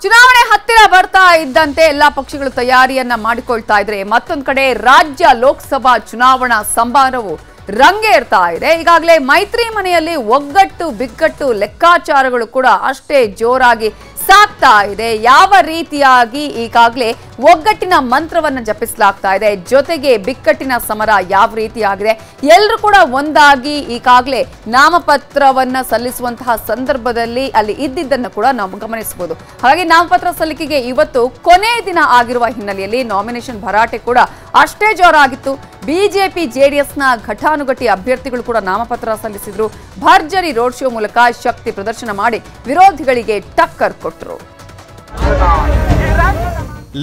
ಚುನಾವಣೆ ಹತ್ತಿರ ಬರ್ತಾ ಇದ್ದಂತೆ ಎಲ್ಲಾ ಪಕ್ಷಗಳು ತಯಾರಿಯನ್ನ ಮಾಡಿಕೊಳ್ತಾ ಇದ್ರೆ ಮತ್ತೊಂದು ಕಡೆ ರಾಜ್ಯ ಲೋಕಸಭಾ ಚುನಾವಣಾ ಸಂಭಾರವು ರಂಗೇರ್ತಾ ಇದೆ. ಈಗಾಗಲೇ ಮೈತ್ರಿ ಮನೆಯಲ್ಲಿ ಒಗ್ಗಟ್ಟು ಬಿಕ್ಕಟ್ಟು ಲೆಕ್ಕಾಚಾರಗಳು ಕೂಡ ಅಷ್ಟೇ ಜೋರಾಗಿ ಸಾಕ್ತಾ ಇದೆ. ಯಾವ ರೀತಿಯಾಗಿ ಈಗಾಗಲೇ ಒಗ್ಗಟ್ಟಿನ ಮಂತ್ರವನ್ನ ಜಪಿಸಲಾಗ್ತಾ ಇದೆ. ಜೊತೆಗೆ ಬಿಕ್ಕಟ್ಟಿನ ಸಮರ ಯಾವ ರೀತಿಯಾಗಿದೆ? ಎಲ್ಲರೂ ಕೂಡ ಒಂದಾಗಿ ಈಗಾಗಲೇ ನಾಮಪತ್ರವನ್ನ ಸಲ್ಲಿಸುವಂತಹ ಸಂದರ್ಭದಲ್ಲಿ ಅಲ್ಲಿ ಇದ್ದಿದ್ದನ್ನು ಕೂಡ ನಾವು ಗಮನಿಸಬಹುದು. ಹಾಗೆ ನಾಮಪತ್ರ ಸಲ್ಲಿಕೆಗೆ ಇವತ್ತು ಕೊನೆ ದಿನ ಆಗಿರುವ ಹಿನ್ನೆಲೆಯಲ್ಲಿ ನಾಮಿನೇಷನ್ ಭರಾಟೆ ಕೂಡ ಅಷ್ಟೇ ಜೋರಾಗಿತ್ತು. ಬಿಜೆಪಿ, ಜೆಡಿಎಸ್ನ ಘಟಾನುಘಟಿ ಅಭ್ಯರ್ಥಿಗಳು ಕೂಡ ನಾಮಪತ್ರ ಸಲ್ಲಿಸಿದ್ರು. ಭರ್ಜರಿ ರೋಡ್ ಶೋ ಮೂಲಕ ಶಕ್ತಿ ಪ್ರದರ್ಶನ ಮಾಡಿ ವಿರೋಧಿಗಳಿಗೆ ಟಕ್ಕರ್ ಕೊಟ್ಟರು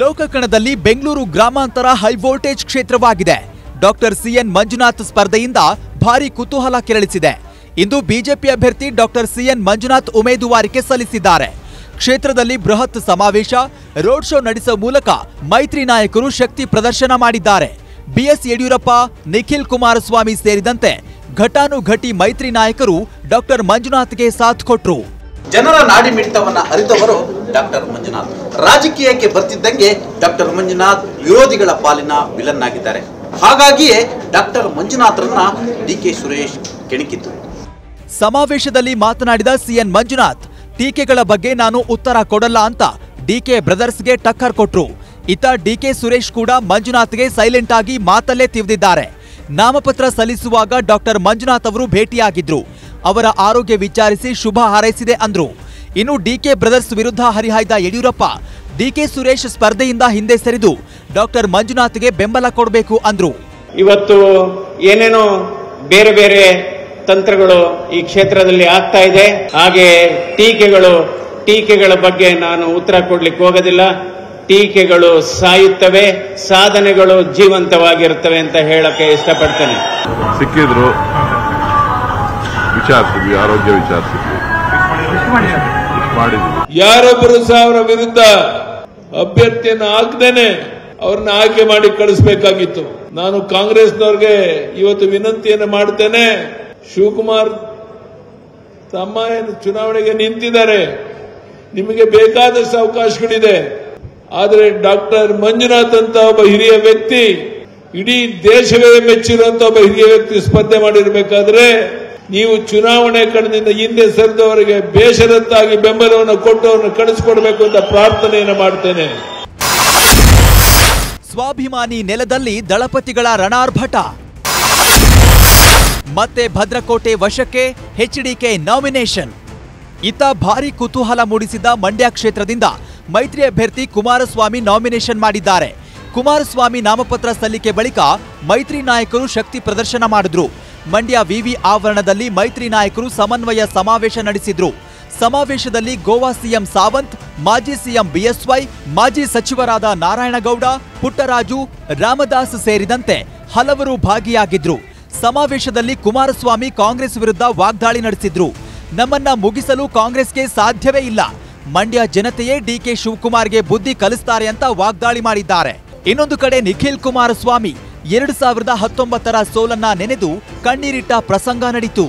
ಲೋಕಕಣದಲ್ಲಿ ಬೆಂಗಳೂರು ಗ್ರಾಮಾಂತರ ಹೈ ವೋಲ್ಟೇಜ್ ಕ್ಷೇತ್ರವಾಗಿದೆ. ಡಾಕ್ಟರ್ ಸಿಎನ್ ಮಂಜುನಾಥ್ ಸ್ಪರ್ಧೆಯಿಂದ ಭಾರಿ ಕುತೂಹಲ ಕೆರಳಿಸಿದೆ. ಇಂದು ಬಿಜೆಪಿ ಅಭ್ಯರ್ಥಿ ಡಾಕ್ಟರ್ ಸಿಎನ್ ಮಂಜುನಾಥ್ ಉಮೇದುವಾರಿಕೆ ಸಲ್ಲಿಸಿದ್ದಾರೆ. ಕ್ಷೇತ್ರದಲ್ಲಿ ಬೃಹತ್ ಸಮಾವೇಶ ರೋಡ್ ಶೋ ನಡೆಸುವ ಮೂಲಕ ಮೈತ್ರಿ ನಾಯಕರು ಶಕ್ತಿ ಪ್ರದರ್ಶನ ಮಾಡಿದ್ದಾರೆ. ಬಿಎಸ್ ಯಡಿಯೂರಪ್ಪ ನಿಖಿಲ್ ಕುಮಾರಸ್ವಾಮಿ ಸೇರಿದಂತೆ ಘಟಾನುಘಟಿ ಮೈತ್ರಿ ನಾಯಕರು ಡಾಕ್ಟರ್ ಮಂಜುನಾಥ್ಗೆ ಸಾಥ್ ಕೊಟ್ಟರು ಜನರ ನಾಡಿ ಮಿಡಿತವನ್ನ ಅರಿತವರು ಡಾಕ್ಟರ್ ಮಂಜುನಾಥ್. ರಾಜಕೀಯಕ್ಕೆ ಬರ್ತಿದ್ದಂಗೆ ಡಾಕ್ಟರ್ ಮಂಜುನಾಥ್ ವಿರೋಧಿಗಳ ಪಾಲಿನ ವಿಲನ್ ಆಗಿದ್ದಾರೆ. ಹಾಗಾಗಿಯೇ ಡಾಕ್ಟರ್ ಮಂಜುನಾಥ್ರನ್ನ ಡಿ ಕೆ ಸುರೇಶ್ ಕೆಣಕಿತು ಸಮಾವೇಶದಲ್ಲಿ ಮಾತನಾಡಿದ ಸಿಎನ್ ಮಂಜುನಾಥ್ ಟೀಕೆಗಳ ಬಗ್ಗೆ ನಾನು ಉತ್ತರ ಕೊಡಲ್ಲ ಅಂತ ಡಿಕೆ ಬ್ರದರ್ಸ್ಗೆ ಟಕ್ಕರ್ ಕೊಟ್ರು. ಇತ ಡಿಕೆ ಸುರೇಶ್ ಕೂಡ ಮಂಜುನಾಥ್ಗೆ ಸೈಲೆಂಟ್ ಆಗಿ ಮಾತಲ್ಲೇ ತಿವಿದಿದ್ದಾರೆ. ನಾಮಪತ್ರ ಸಲ್ಲಿಸುವಾಗ ಡಾಕ್ಟರ್ ಮಂಜುನಾಥ್ ಅವರು ಭೇಟಿಯಾಗಿದ್ರು. ಅವರ ಆರೋಗ್ಯ ವಿಚಾರಿಸಿ ಶುಭ ಹಾರೈಸಿದೆ ಅಂದ್ರು. ಇನ್ನು ಡಿಕೆ ಬ್ರದರ್ಸ್ ವಿರುದ್ಧ ಹರಿಹಾಯ್ದ ಯಡಿಯೂರಪ್ಪ, ಡಿಕೆ ಸುರೇಶ್ ಸ್ಪರ್ಧೆಯಿಂದ ಹಿಂದೆ ಸರಿದು ಡಾಕ್ಟರ್ ಮಂಜುನಾಥ್ಗೆ ಬೆಂಬಲ ಕೊಡಬೇಕು ಅಂದ್ರು. ಇವತ್ತು ಏನೇನೋ ಬೇರೆ ಬೇರೆ ತಂತ್ರಗಳು ಈ ಕ್ಷೇತ್ರದಲ್ಲಿ ಆಗ್ತಾ ಇದೆ. ಹಾಗೆ ಟೀಕೆಗಳು ಟೀಕೆಗಳ ಬಗ್ಗೆ ನಾನು ಉತ್ತರ ಕೊಡ್ಲಿಕ್ಕೆ ಹೋಗೋದಿಲ್ಲ. ಟೀಕೆಗಳು ಸಾಯುತ್ತವೆ ಸಾಧನೆಗಳು ಜೀವಂತವಾಗಿರುತ್ತವೆ ಅಂತ ಹೇಳಕ್ಕೆ ಇಷ್ಟಪಡ್ತೇನೆ. ಸಿಕ್ಕಿದ್ರು ವಿಚಾರಿಸಿದ್ವಿ ಆರೋಗ್ಯ ವಿಚಾರಿಸಿದ್ವಿ. ಯಾರೊಬ್ಬರು ಸಹ ಅವರ ವಿರುದ್ಧ ಅಭ್ಯರ್ಥಿಯನ್ನು ಹಾಕ್ದೇನೆ ಅವ್ರನ್ನ ಆಯ್ಕೆ ಮಾಡಿ ಕಳಿಸ್ಬೇಕಾಗಿತ್ತು. ನಾನು ಕಾಂಗ್ರೆಸ್ನವ್ರಿಗೆ ಇವತ್ತು ವಿನಂತಿಯನ್ನು ಮಾಡ್ತೇನೆ. ಶಿವಕುಮಾರ್ ತಮ್ಮ ಏನು ಚುನಾವಣೆಗೆ ನಿಂತಿದ್ದಾರೆ. ನಿಮಗೆ ಬೇಕಾದಷ್ಟು ಅವಕಾಶಗಳಿದೆ. ಆದರೆ ಡಾಕ್ಟರ್ ಮಂಜುನಾಥ್ ಅಂತ ಒಬ್ಬ ಹಿರಿಯ ವ್ಯಕ್ತಿ, ಇಡೀ ದೇಶವೇ ಮೆಚ್ಚಿರುವಂತ ಒಬ್ಬ ಹಿರಿಯ ವ್ಯಕ್ತಿ ಸ್ಪರ್ಧೆ ಮಾಡಿರಬೇಕಾದ್ರೆ, ನೀವು ಚುನಾವಣೆ ಕಣದಿಂದ ಹಿಂದೆ ಸರಿದವರಿಗೆ ಬೇಷರತ್ತಾಗಿ ಬೆಂಬಲವನ್ನು ಕೊಟ್ಟವರನ್ನು ಕಳಿಸಿಕೊಡಬೇಕು ಕಳಿಸ್ಕೊಡ್ಬೇಕು ಅಂತ ಪ್ರಾರ್ಥನೆಯನ್ನು ಮಾಡ್ತೇನೆ. ಸ್ವಾಭಿಮಾನಿ ನೆಲದಲ್ಲಿ ದಳಪತಿಗಳ ರಣಾರ್ಭಟ. ಮತ್ತೆ ಭದ್ರಕೋಟೆ ವಶಕ್ಕೆ ಎಚ್ಡಿಕೆ ನಾಮಿನೇಷನ್. ಇತ್ತ ಭಾರಿ ಕುತೂಹಲ ಮೂಡಿಸಿದ ಮಂಡ್ಯ ಕ್ಷೇತ್ರದಿಂದ ಮೈತ್ರಿ ಅಭ್ಯರ್ಥಿ ಕುಮಾರಸ್ವಾಮಿ ನಾಮಿನೇಷನ್ ಮಾಡಿದ್ದಾರೆ. ಕುಮಾರಸ್ವಾಮಿ ನಾಮಪತ್ರ ಸಲ್ಲಿಕೆ ಬಳಿಕ ಮೈತ್ರಿ ನಾಯಕರು ಶಕ್ತಿ ಪ್ರದರ್ಶನ ಮಾಡಿದ್ರು. ಮಂಡ್ಯ ವಿವಿ ಆವರಣದಲ್ಲಿ ಮೈತ್ರಿ ನಾಯಕರು ಸಮನ್ವಯ ಸಮಾವೇಶ ನಡೆಸಿದ್ರು. ಸಮಾವೇಶದಲ್ಲಿ ಗೋವಾ ಸಿಎಂ ಸಾವಂತ್, ಮಾಜಿ ಸಿಎಂ ಬಿಎಸ್ವೈ ಮಾಜಿ ಸಚಿವರಾದ ನಾರಾಯಣಗೌಡ, ಪುಟ್ಟರಾಜು, ರಾಮದಾಸ್ ಸೇರಿದಂತೆ ಹಲವರು ಭಾಗಿಯಾಗಿದ್ರು. ಸಮಾವೇಶದಲ್ಲಿ ಕುಮಾರಸ್ವಾಮಿ ಕಾಂಗ್ರೆಸ್ ವಿರುದ್ಧ ವಾಗ್ದಾಳಿ ನಡೆಸಿದ್ರು. ನಮ್ಮನ್ನ ಮುಗಿಸಲು ಕಾಂಗ್ರೆಸ್ಗೆ ಸಾಧ್ಯವೇ ಇಲ್ಲ. ಮಂಡ್ಯ ಜನತೆಯೇ ಡಿಕೆ ಶಿವಕುಮಾರ್ಗೆ ಬುದ್ಧಿ ಕಲಿಸ್ತಾರೆ ಅಂತ ವಾಗ್ದಾಳಿ ಮಾಡಿದ್ದಾರೆ. ಇನ್ನೊಂದು ಕಡೆ ನಿಖಿಲ್ ಕುಮಾರಸ್ವಾಮಿ ಎರಡು ಸಾವಿರದ ಹತ್ತೊಂಬತ್ತರ ಸೋಲನ್ನ ನೆನೆದು ಕಣ್ಣೀರಿಟ್ಟ ಪ್ರಸಂಗ ನಡೀತು.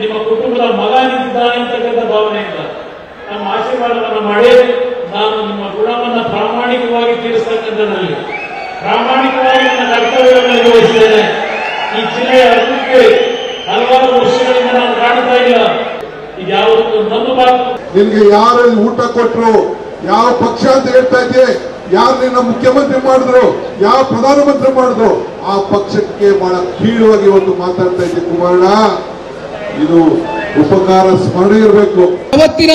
ನಿಮ್ಮ ಕುಟುಂಬದ ಮಗ ನಿಂತಿದ್ದಾನೆ ಅಂತಕ್ಕಂಥ ನಮ್ಮ ಆಶೀರ್ವಾದವನ್ನು ನಾನು ನಿಮ್ಮ ಗುಣವನ್ನು ಪ್ರಾಮಾಣಿಕವಾಗಿ ತೀರಿಸ್ತಕ್ಕಂಥದ್ದಲ್ಲಿ ಪ್ರಾಮಾಣಿಕವಾಗಿ ನನ್ನ ಕರ್ತವ್ಯವನ್ನು ನಿರ್ವಹಿಸಿದ್ದೇನೆ. ಈ ಜಿಲ್ಲೆಯ ಅಭಿವೃದ್ಧಿ ಹಲವಾರು ವರ್ಷಗಳಿಂದ ನಾನು ಕಾಣ್ತಾ ಇಲ್ಲ ಇದ್ಯಾವುದಕ್ಕೂ ನನ್ನ ಮಾತು. ನಿನ್ಗೆ ಯಾರು ಊಟ ಕೊಟ್ರು ಯಾವ ಪಕ್ಷ ಅಂತ ಹೇಳ್ತಾ ಇದ್ದೆ ಯಾರು ನಿನ್ನ ಮುಖ್ಯಮಂತ್ರಿ ಮಾಡಿದ್ರು ಯಾವ ಪ್ರಧಾನಮಂತ್ರಿ ಮಾಡಿದ್ರು ಆ ಪಕ್ಷಕ್ಕೆ ಬಹಳ ಕೀಳುವಾಗಿ ಇವತ್ತು ಮಾತಾಡ್ತಾ ಇದ್ದೆ ಕುಮಾರಣ್ಣ. ಇದು ಉಪಕಾರ ಸ್ಮರಣೆ ಇರಬೇಕು. ಅವತ್ತಿನ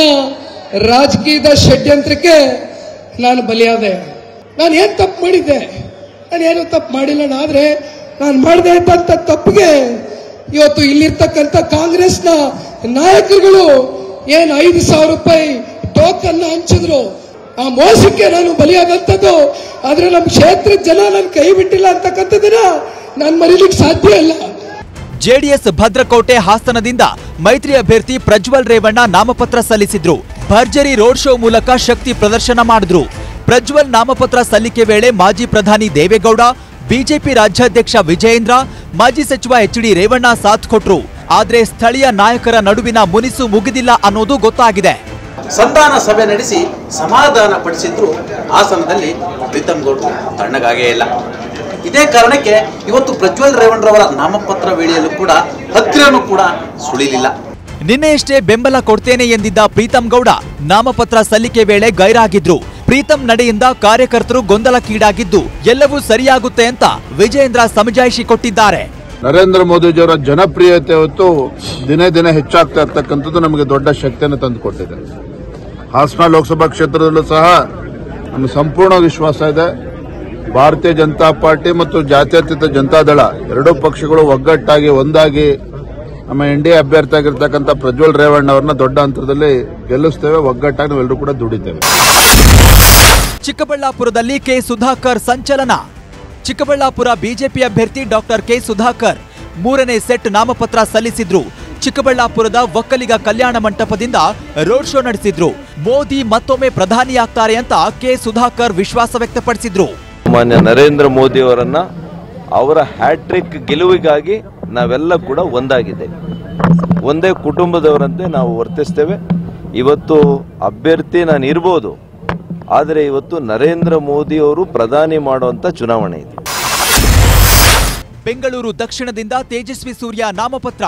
ರಾಜಕೀಯದ ಷಡ್ಯಂತ್ರಕ್ಕೆ ನಾನು ಬಲಿಯಾದೆ. ನಾನು ಏನ್ ತಪ್ಪು ಮಾಡಿದ್ದೆ? ನಾನು ಏನು ತಪ್ಪು ಮಾಡಿಲ್ಲ, ಆದರೆ ನಾನು ಮಾಡಿದೆ ಅಂತ ತಪ್ಪಿಗೆ ಇವತ್ತು ಇಲ್ಲಿರ್ತಕ್ಕಂಥ ಕಾಂಗ್ರೆಸ್ನ ನಾಯಕರುಗಳು ಏನ್ ಐದು ಸಾವಿರ ರೂಪಾಯಿ ಟೋಕನ್ ಹಂಚಿದ್ರು. ಆ ಮೋಸಕ್ಕೆ ನಾನು ಬಲಿಯಾದಂಥದ್ದು, ಆದ್ರೆ ನಮ್ಮ ಕ್ಷೇತ್ರದ ಜನ ನನ್ನ ಕೈ ಬಿಟ್ಟಿಲ್ಲ ಅಂತಕ್ಕಂಥದ್ದನ್ನ ನಾನು ಮರೀಲಿಕ್ಕೆ ಸಾಧ್ಯ ಇಲ್ಲ. ಜೆಡಿಎಸ್ ಭದ್ರಕೋಟೆ ಹಾಸನದಿಂದ ಮೈತ್ರಿ ಅಭ್ಯರ್ಥಿ ಪ್ರಜ್ವಲ್ ರೇವಣ್ಣ ನಾಮಪತ್ರ ಸಲ್ಲಿಸಿದ್ರು. ಭರ್ಜರಿ ರೋಡ್ ಶೋ ಮೂಲಕ ಶಕ್ತಿ ಪ್ರದರ್ಶನ ಮಾಡಿದ್ರು. ಪ್ರಜ್ವಲ್ ನಾಮಪತ್ರ ಸಲ್ಲಿಕೆ ವೇಳೆ ಮಾಜಿ ಪ್ರಧಾನಿ ದೇವೇಗೌಡ, ಬಿಜೆಪಿ ರಾಜ್ಯಾಧ್ಯಕ್ಷ ವಿಜಯೇಂದ್ರ, ಮಾಜಿ ಸಚಿವ ಎಚ್ ಡಿ ರೇವಣ್ಣ ಸಾಥ್ ಕೊಟ್ರು. ಆದ್ರೆ ಸ್ಥಳೀಯ ನಾಯಕರ ನಡುವಿನ ಮುನಿಸು ಮುಗಿದಿಲ್ಲ ಅನ್ನೋದು ಗೊತ್ತಾಗಿದೆ. ಸಂಧಾನ ಸಭೆ ನಡೆಸಿ ಸಮಾಧಾನ ಪಡಿಸಿದ್ರು ಆಸನದಲ್ಲಿ ಪ್ರೀತಮ್ ಗೌಡ್ರು ತಣ್ಣಗಾಗೇ ಇಲ್ಲ. ಇದೇ ಕಾರಣಕ್ಕೆ ಇವತ್ತು ಪ್ರಜ್ವಲ್ ರೇವಣ್ರವರ ನಾಮಪತ್ರ ವೇಳೆಯಲ್ಲೂ ಕೂಡ ಹತ್ತಿರನೂ ಕೂಡ ಸುಳಿಲಿಲ್ಲ. ನಿನ್ನೆಯಷ್ಟೇ ಬೆಂಬಲ ಕೊಡ್ತೇನೆ ಎಂದಿದ್ದ ಪ್ರೀತಂ ಗೌಡ ನಾಮಪತ್ರ ಸಲ್ಲಿಕೆ ವೇಳೆ ಗೈರಾಗಿದ್ರು. ಪ್ರೀತಂ ನಡೆಯಿಂದ ಕಾರ್ಯಕರ್ತರು ಗೊಂದಲಕ್ಕೀಡಾಗಿದ್ದು, ಎಲ್ಲವೂ ಸರಿಯಾಗುತ್ತೆ ಅಂತ ವಿಜಯೇಂದ್ರ ಸಮಜಾಯಿಷಿ ಕೊಟ್ಟಿದ್ದಾರೆ. ನರೇಂದ್ರ ಮೋದಿಜಿಯವರ ಜನಪ್ರಿಯತೆ ಹೊತ್ತು ದಿನೇ ದಿನೇ ಹೆಚ್ಚಾಗ್ತಾ ಇರ್ತಕ್ಕಂಥದ್ದು ನಮಗೆ ದೊಡ್ಡ ಶಕ್ತಿಯನ್ನು ತಂದುಕೊಟ್ಟಿದೆ. ಹಾಸನ ಲೋಕಸಭಾ ಕ್ಷೇತ್ರದಲ್ಲೂ ಸಹ ನಮಗೆ ಸಂಪೂರ್ಣ ವಿಶ್ವಾಸ ಇದೆ. ಭಾರತೀಯ ಜನತಾ ಪಾರ್ಟಿ ಮತ್ತು ಜಾತ್ಯತೀತ ಜನತಾದಳ ಎರಡೂ ಪಕ್ಷಗಳು ಒಗ್ಗಟ್ಟಾಗಿ, ಒಂದಾಗಿ ನಮ್ಮ ಎನ್ ಡಿ ಎ ಅಭ್ಯರ್ಥಿ ಆಗಿರ್ತಕ್ಕಂಥ ಪ್ರಜ್ವಲ್ ರೇವಣ್ಣ ಅವರನ್ನ ದೊಡ್ಡ ಹಂತದಲ್ಲಿ ಗೆಲ್ಲಿಸ್ತೇವೆ. ಒಗ್ಗಟ್ಟಾಗಿ ನಾವೆಲ್ಲರೂ ಕೂಡ ದುಡಿತೇವೆ. ಚಿಕ್ಕಬಳ್ಳಾಪುರದಲ್ಲಿ ಕೆ ಸುಧಾಕರ್ ಸಂಚಲನ. ಚಿಕ್ಕಬಳ್ಳಾಪುರ ಬಿಜೆಪಿ ಅಭ್ಯರ್ಥಿ ಡಾಕ್ಟರ್ ಕೆ ಸುಧಾಕರ್ ಮೂರನೇ ಸೆಟ್ ನಾಮಪತ್ರ ಸಲ್ಲಿಸಿದ್ರು. ಚಿಕ್ಕಬಳ್ಳಾಪುರದ ಒಕ್ಕಲಿಗ ಕಲ್ಯಾಣ ಮಂಟಪದಿಂದ ರೋಡ್ ಶೋ ನಡೆಸಿದ್ರು. ಮೋದಿ ಮತ್ತೊಮ್ಮೆ ಪ್ರಧಾನಿಯಾಗ್ತಾರೆ ಅಂತ ಕೆ ಸುಧಾಕರ್ ವಿಶ್ವಾಸ ವ್ಯಕ್ತಪಡಿಸಿದ್ರು. ಮಾನ್ಯ ನರೇಂದ್ರ ಮೋದಿ ಅವರನ್ನ ಅವರ ಹ್ಯಾಟ್ರಿಕ್ ಗೆಲುವಿಗಾಗಿ ನಾವೆಲ್ಲ ಕೂಡ ಒಂದಾಗಿದೆ. ಒಂದೇ ಕುಟುಂಬದವರಂತೆ ನಾವು ವರ್ತಿಸ್ತೇವೆ. ಇವತ್ತು ಅಭ್ಯರ್ಥಿ ನಾನು ಇರ್ಬೋದು. ಆದರೆ ಇವತ್ತು ನರೇಂದ್ರ ಮೋದಿ ಅವರು ಪ್ರಧಾನಿ ಮಾಡುವಂತ ಚುನಾವಣೆ ಇದೆ. ಬೆಂಗಳೂರು ದಕ್ಷಿಣದಿಂದ ತೇಜಸ್ವಿ ಸೂರ್ಯ ನಾಮಪತ್ರ.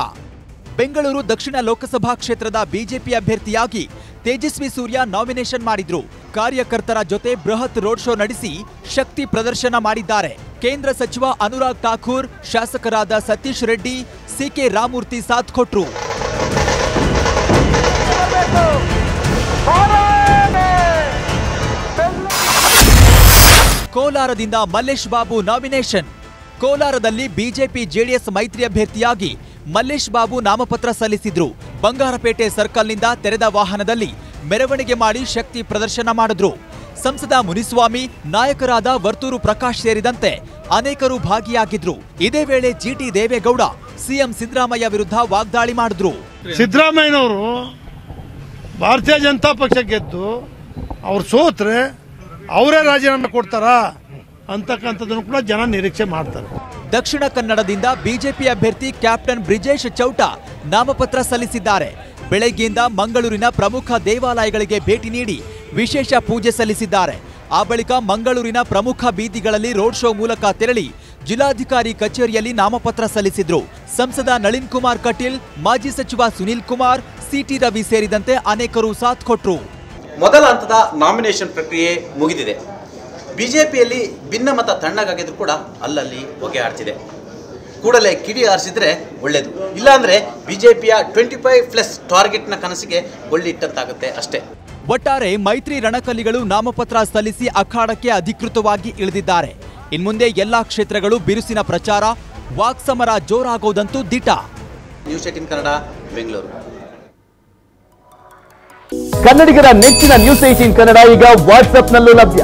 ಬೆಂಗಳೂರು ದಕ್ಷಿಣ ಲೋಕಸಭಾ ಕ್ಷೇತ್ರದ ಬಿಜೆಪಿ ಅಭ್ಯರ್ಥಿಯಾಗಿ ತೇಜಸ್ವಿ ಸೂರ್ಯ ನಾಮಿನೇಷನ್ ಮಾಡಿದ್ರು. ಕಾರ್ಯಕರ್ತರ ಜೊತೆ ಬೃಹತ್ ರೋಡ್ ಶೋ ನಡೆಸಿ ಶಕ್ತಿ ಪ್ರದರ್ಶನ ಮಾಡಿದ್ದಾರೆ. ಕೇಂದ್ರ ಸಚಿವ ಅನುರಾಗ್ ಠಾಕೂರ್, ಶಾಸಕರಾದ ಸತೀಶ್ ರೆಡ್ಡಿ, ಸಿಕೆ ರಾಮೂರ್ತಿ ಸಾಥ್ ಕೊಟ್ರು. ಕೋಲಾರದಿಂದ ಮಲ್ಲೇಶ್ ಬಾಬು ನಾಮಿನೇಷನ್. ಕೋಲಾರದಲ್ಲಿ ಬಿಜೆಪಿ ಜೆಡಿಎಸ್ ಮೈತ್ರಿ ಅಭ್ಯರ್ಥಿಯಾಗಿ ಮಲ್ಲೇಶ್ ಬಾಬು ನಾಮಪತ್ರ ಸಲ್ಲಿಸಿದ್ರು. ಬಂಗಾರಪೇಟೆ ಸರ್ಕಲ್ನಿಂದ ತೆರೆದ ವಾಹನದಲ್ಲಿ ಮೆರವಣಿಗೆ ಮಾಡಿ ಶಕ್ತಿ ಪ್ರದರ್ಶನ ಮಾಡಿದ್ರು. ಸಂಸದ ಮುನಿಸ್ವಾಮಿ, ನಾಯಕರಾದ ವರ್ತೂರು ಪ್ರಕಾಶ್ ಸೇರಿದಂತೆ ಅನೇಕರು ಭಾಗಿಯಾಗಿದ್ರು. ಇದೇ ವೇಳೆ ಜಿಟಿ ದೇವೇಗೌಡ, ಸಿಎಂ ಸಿದ್ದರಾಮಯ್ಯ ವಿರುದ್ಧ ವಾಗ್ದಾಳಿ ಮಾಡಿದ್ರು. ಸಿದ್ದರಾಮಯ್ಯನವರು ಭಾರತೀಯ ಜನತಾ ಪಕ್ಷ ಗೆದ್ದು ಅವ್ರು ಸೋತ್ರೆ ಅವರೇ ರಾಜೀನಾಮೆ ಕೊಡ್ತಾರಾ? ಅಂತಕ್ಕಂಥದ್ದನ್ನು ಕೂಡ ಜನ ನಿರೀಕ್ಷೆ ಮಾಡ್ತಾರೆ. ದಕ್ಷಿಣ ಕನ್ನಡದಿಂದ ಬಿಜೆಪಿ ಅಭ್ಯರ್ಥಿ ಕ್ಯಾಪ್ಟನ್ ಬ್ರಿಜೇಶ್ ಚೌಟ ನಾಮಪತ್ರ ಸಲ್ಲಿಸಿದ್ದಾರೆ. ಬೆಳಗ್ಗೆಯಿಂದ ಮಂಗಳೂರಿನ ಪ್ರಮುಖ ದೇವಾಲಯಗಳಿಗೆ ಭೇಟಿ ನೀಡಿ ವಿಶೇಷ ಪೂಜೆ ಸಲ್ಲಿಸಿದ್ದಾರೆ. ಆ ಬಳಿಕ ಮಂಗಳೂರಿನ ಪ್ರಮುಖ ಬೀದಿಗಳಲ್ಲಿ ರೋಡ್ ಶೋ ಮೂಲಕ ತೆರಳಿ ಜಿಲ್ಲಾಧಿಕಾರಿ ಕಚೇರಿಯಲ್ಲಿ ನಾಮಪತ್ರ ಸಲ್ಲಿಸಿದ್ರು. ಸಂಸದ ನಳಿನ್ ಕುಮಾರ್ ಕಟೀಲ್ ಮಾಜಿ ಸಚಿವ ಸುನೀಲ್ ಕುಮಾರ್ ಸಿಟಿ ರವಿ ಸೇರಿದಂತೆ ಅನೇಕರು ಸಾಥ್ ಕೊಟ್ರು. ಮೊದಲ ಹಂತದ ನಾಮಿನೇಷನ್ ಪ್ರಕ್ರಿಯೆ ಮುಗಿದಿದೆ. ಬಿಜೆಪಿಯಲ್ಲಿ ಭಿನ್ನಮತ ತಣ್ಣಗಾಗಿದ್ರು ಕೂಡ ಅಲ್ಲಲ್ಲಿ ಹೊಗೆ ಆಡ್ತಿದೆ ಕೂಡಲೇ ಕಿಡಿ ಆರಿಸಿದ್ರೆ ಒಳ್ಳೇದು. ಇಲ್ಲಾಂದ್ರೆ ಬಿಜೆಪಿಯ ಟ್ವೆಂಟಿ ಫೈವ್ ಪ್ಲಸ್ ಟಾರ್ಗೆಟ್ನ ಕನಸಿಗೆ ಒಳ್ಳಿಟ್ಟಂತಾಗುತ್ತೆ ಅಷ್ಟೇ. ಒಟ್ಟಾರೆ ಮೈತ್ರಿ ರಣಕಲಿಗಳು ನಾಮಪತ್ರ ಸಲ್ಲಿಸಿ ಅಖಾಡಕ್ಕೆ ಅಧಿಕೃತವಾಗಿ ಇಳಿದಿದ್ದಾರೆ. ಇನ್ಮುಂದೆ ಎಲ್ಲಾ ಕ್ಷೇತ್ರಗಳು ಬಿರುಸಿನ ಪ್ರಚಾರ ವಾಕ್ಸಮರ ಜೋರಾಗೋದಂತೂ ದಿಟ. News eighteen Kannada Bengaluru. ಕನ್ನಡಿಗರ ನೆಚ್ಚಿನ ನ್ಯೂಸ್ ಏಟಿನ್ ಕನ್ನಡ ಈಗ ವಾಟ್ಸ್ಆಪ್ನಲ್ಲೂ ಲಭ್ಯ.